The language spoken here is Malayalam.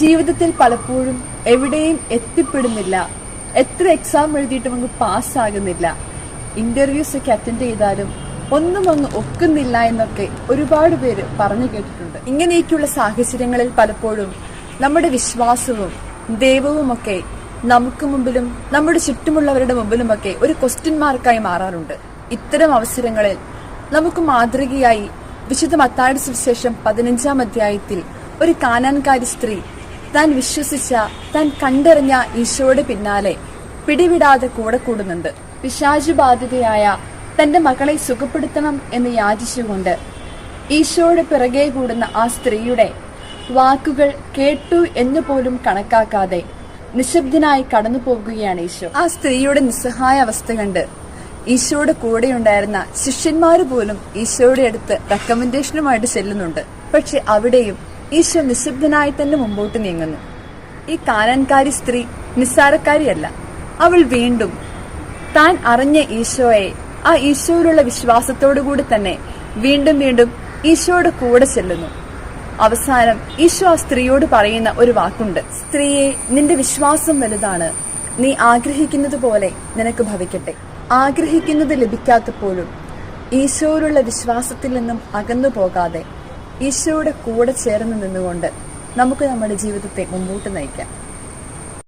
ജീവിതത്തിൽ പലപ്പോഴും എവിടെയും എത്തിപ്പെടുന്നില്ല. എത്ര എക്സാം എഴുതിയിട്ടും അങ്ങ് പാസ്സാകുന്നില്ല. ഇന്റർവ്യൂസ് ഒക്കെ അറ്റൻഡ് ചെയ്താലും ഒന്നും അങ്ങ് ഒക്കുന്നില്ല എന്നൊക്കെ ഒരുപാട് പേര് പറഞ്ഞു കേട്ടിട്ടുണ്ട്. ഇങ്ങനെയൊക്കെയുള്ള സാഹചര്യങ്ങളിൽ പലപ്പോഴും നമ്മുടെ വിശ്വാസവും ദൈവവുമൊക്കെ നമുക്ക് മുമ്പിലും നമ്മുടെ ചുറ്റുമുള്ളവരുടെ മുമ്പിലുമൊക്കെ ഒരു ക്വസ്റ്റ്യൻ മാർക്കായി മാറാറുണ്ട്. ഇത്തരം അവസരങ്ങളിൽ നമുക്ക് മാതൃകയായി വിശുദ്ധ മത്തായുടെ സുവിശേഷം പതിനഞ്ചാം അധ്യായത്തിൽ ഒരു കാനാൻകാരി സ്ത്രീ താൻ വിശ്വസിച്ച താൻ കണ്ടറിഞ്ഞ ഈശോയുടെ പിന്നാലെ പിടിവിടാതെ കൂടെ കൂടുന്നുണ്ട്. പിശാചു ബാധിതയായ തന്റെ മകളെ സുഖപ്പെടുത്തണം എന്ന് യാചിച്ചുകൊണ്ട് ഈശോയുടെ പിറകെ കൂടുന്ന ആ സ്ത്രീയുടെ വാക്കുകൾ കേട്ടു എന്ന് പോലും കണക്കാക്കാതെ നിശബ്ദനായി കടന്നു പോകുകയാണ് ഈശോ. ആ സ്ത്രീയുടെ നിസ്സഹായ അവസ്ഥ കണ്ട് ഈശോയുടെ കൂടെ ഉണ്ടായിരുന്ന ശിഷ്യന്മാര് പോലും ഈശോയുടെ അടുത്ത് റെക്കമെൻഡേഷനുമായിട്ട് ചെല്ലുന്നുണ്ട്. പക്ഷെ അവിടെയും ഈശോ നിശബ്ദനായി തന്നെ മുമ്പോട്ട് നീങ്ങുന്നു. ഈ കാനൻകാരി സ്ത്രീ നിസ്സാരക്കാരിയല്ല. അവൾ വീണ്ടും താൻ അറിഞ്ഞ ഈശോയെ ആ ഈശോയിലുള്ള വിശ്വാസത്തോടുകൂടി തന്നെ വീണ്ടും വീണ്ടും ഈശോയുടെ കൂടെ ചെല്ലുന്നു. അവസാനം ഈശോ ആ സ്ത്രീയോട് പറയുന്ന ഒരു വാക്കുണ്ട്. സ്ത്രീയെ നിന്റെ വിശ്വാസം വലുതാണ്. നീ ആഗ്രഹിക്കുന്നത് പോലെ നിനക്ക് ഭവിക്കട്ടെ. ആഗ്രഹിക്കുന്നത് ലഭിക്കാത്തപ്പോഴും ഈശോയിലുള്ള വിശ്വാസത്തിൽ നിന്നും അകന്നു പോകാതെ ഈശോയുടെ കൂടെ ചേർന്ന് നിന്നുകൊണ്ട് നമുക്ക് നമ്മുടെ ജീവിതത്തെ മുമ്പോട്ട് നയിക്കാം.